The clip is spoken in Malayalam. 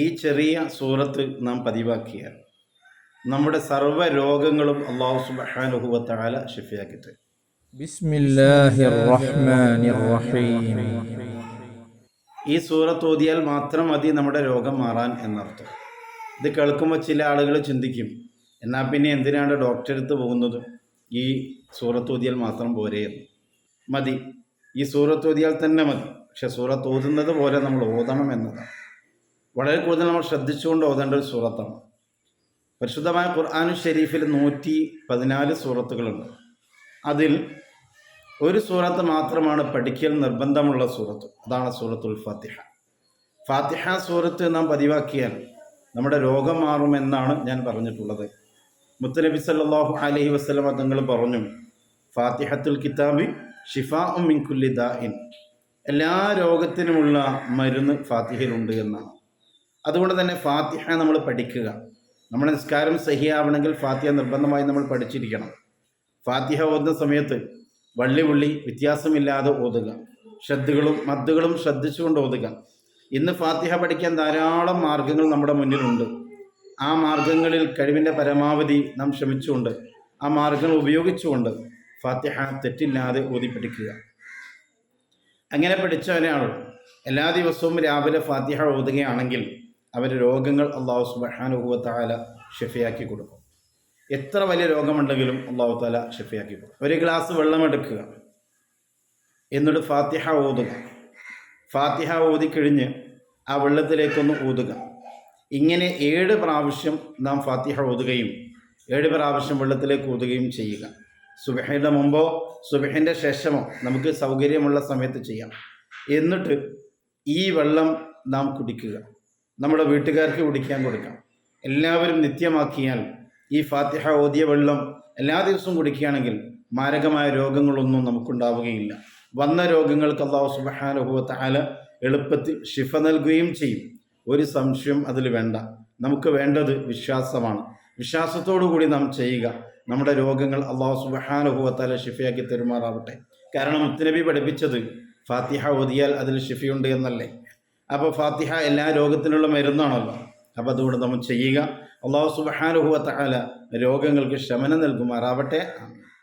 ഈ ചെറിയ സൂറത്ത് നാം പതിവാക്കിയാൽ നമ്മുടെ സർവ രോഗങ്ങളും അള്ളാഹു റഹ്മാനിർ റഹീം ഈ സൂറത്ത് ഓതിയാൽ മാത്രം മതി നമ്മുടെ രോഗം മാറാൻ എന്നർത്ഥം. ഇത് കേൾക്കുമ്പോൾ ചില ആളുകൾ ചിന്തിക്കും എന്നാൽ പിന്നെ എന്തിനാണ് ഡോക്ടറെ അടുത്ത് പോകുന്നത്? ഈ സൂറത്ത് ഓതിയാൽ മാത്രം പോരെ മതി. ഈ സൂറത്ത് ഓതിയാൽ തന്നെ മതി. പക്ഷെ സൂറത്ത് ഓതുന്നത് പോലെ നമ്മൾ ഓതണം എന്നതാണ്. വളരെ കൂടുതൽ നമ്മൾ ശ്രദ്ധിച്ചുകൊണ്ട് ഓതേണ്ട ഒരു സൂറത്താണ്. പരിശുദ്ധമായ ഖുർആാനു ഷെരീഫിൽ നൂറ്റി പതിനാല് സൂറത്തുകളുണ്ട്. അതിൽ ഒരു സൂറത്ത് മാത്രമാണ് പഠിക്കൽ നിർബന്ധമുള്ള സൂറത്ത്. അതാണ് സൂറത്തുൽ ഫാത്തിഹ. ഫാത്തിഹ സൂറത്ത് നാം പതിവാക്കിയാൽ നമ്മുടെ രോഗം മാറുമെന്നാണ് ഞാൻ പറഞ്ഞിട്ടുള്ളത്. മുത്തനബി സല്ലാഹു അലഹി വസല്ലമ തങ്ങൾ പറഞ്ഞു ഫാത്തിഹത്തുൽ കിതാബി ഷിഫാ മിൻകുല്ലി ദാഇൻ. എല്ലാ രോഗത്തിനുമുള്ള മരുന്ന് ഫാത്തിഹയിലുണ്ട് എന്നാണ്. അതുകൊണ്ട് തന്നെ ഫാത്തിഹ നമ്മൾ പഠിക്കുക. നമ്മുടെ നിസ്കാരം സഹിയാവണമെങ്കിൽ ഫാത്തിഹ നിർബന്ധമായി നമ്മൾ പഠിച്ചിരിക്കണം. ഫാത്തിഹ ഓതുന്ന സമയത്ത് വള്ളി ഉള്ളി വ്യത്യാസമില്ലാതെ ഓതുക. ശ്രദ്ധകളും മദ്ദുകളും ശ്രദ്ധിച്ചുകൊണ്ട് ഓതുക. ഇന്ന് ഫാത്തിഹ പഠിക്കാൻ ധാരാളം മാർഗങ്ങൾ നമ്മുടെ മുന്നിലുണ്ട്. ആ മാർഗങ്ങളിൽ കഴിവിന്റെ പരമാവധി നാം ശ്രമിച്ചുകൊണ്ട് ആ മാർഗങ്ങൾ ഉപയോഗിച്ചുകൊണ്ട് ഫാത്തിഹ തെറ്റില്ലാതെ ഓതി പഠിക്കുക. അങ്ങനെ പഠിച്ച ഒരാൾ എല്ലാ ദിവസവും രാവിലെ ഫാത്തിഹ ഓതുകയാണെങ്കിൽ അവരുടെ രോഗങ്ങൾ അള്ളാഹു സുബഹാനുഭവത്താല ഷെഫിയാക്കി കൊടുക്കും. എത്ര വലിയ രോഗമുണ്ടെങ്കിലും അള്ളാഹു താല ഷെഫിയാക്കി കൊടുക്കും. ഒരു ഗ്ലാസ് വെള്ളമെടുക്കുക എന്നിട്ട് ഫാത്തിഹ ഓതുക ഫാത്തിഹ ഓതിക്കഴിഞ്ഞ് ആ വെള്ളത്തിലേക്കൊന്ന് ഊതുക. ഇങ്ങനെ ഏഴ് പ്രാവശ്യം നാം ഫാത്തിഹ ഓതുകയും ഏഴ് പ്രാവശ്യം വെള്ളത്തിലേക്ക് ഊതുകയും ചെയ്യുക. സുബഹയുടെ മുമ്പോ സുബഹിന്റെ ശേഷമോ നമുക്ക് സൗകര്യമുള്ള സമയത്ത് ചെയ്യാം. എന്നിട്ട് ഈ വെള്ളം നാം കുടിക്കുക. നമ്മുടെ വീട്ടുകാർക്ക് കുടിക്കാൻ കൊടുക്കാം. എല്ലാവരും നിത്യമാക്കിയാൽ ഈ ഫാത്തിഹ ഓതിയ വെള്ളം എല്ലാ ദിവസവും കുടിക്കുകയാണെങ്കിൽ മാരകമായ രോഗങ്ങളൊന്നും നമുക്കുണ്ടാവുകയില്ല. വന്ന രോഗങ്ങൾക്ക് അള്ളാഹു സുബഹാനുഭവത്തെ ആല എളുപ്പത്തിൽ ശിഫ നൽകുകയും ചെയ്യും. ഒരു സംശയം അതിൽ വേണ്ട. നമുക്ക് വേണ്ടത് വിശ്വാസമാണ്. വിശ്വാസത്തോടു കൂടി നാം ചെയ്യുക. നമ്മുടെ രോഗങ്ങൾ അള്ളാഹു സുബഹാനുഭവത്താല ഷിഫയാക്കി തെരുമാറാവട്ടെ. കാരണം മുത്തനബി പഠിപ്പിച്ചത് ഫാത്തിഹ ഓതിയാൽ അതിൽ ഷിഫയുണ്ട് എന്നല്ലേ? അപ്പോൾ ഫാത്തിഹ എല്ലാ രോഗത്തിനുള്ള മരുന്നാണല്ലോ. അപ്പോൾ അതുകൊണ്ട് നമ്മൾ ചെയ്യുക. അള്ളാഹു സുബഹാനുഭവത്താല രോഗങ്ങൾക്ക് ശമനം നൽകുമാറാവട്ടെ.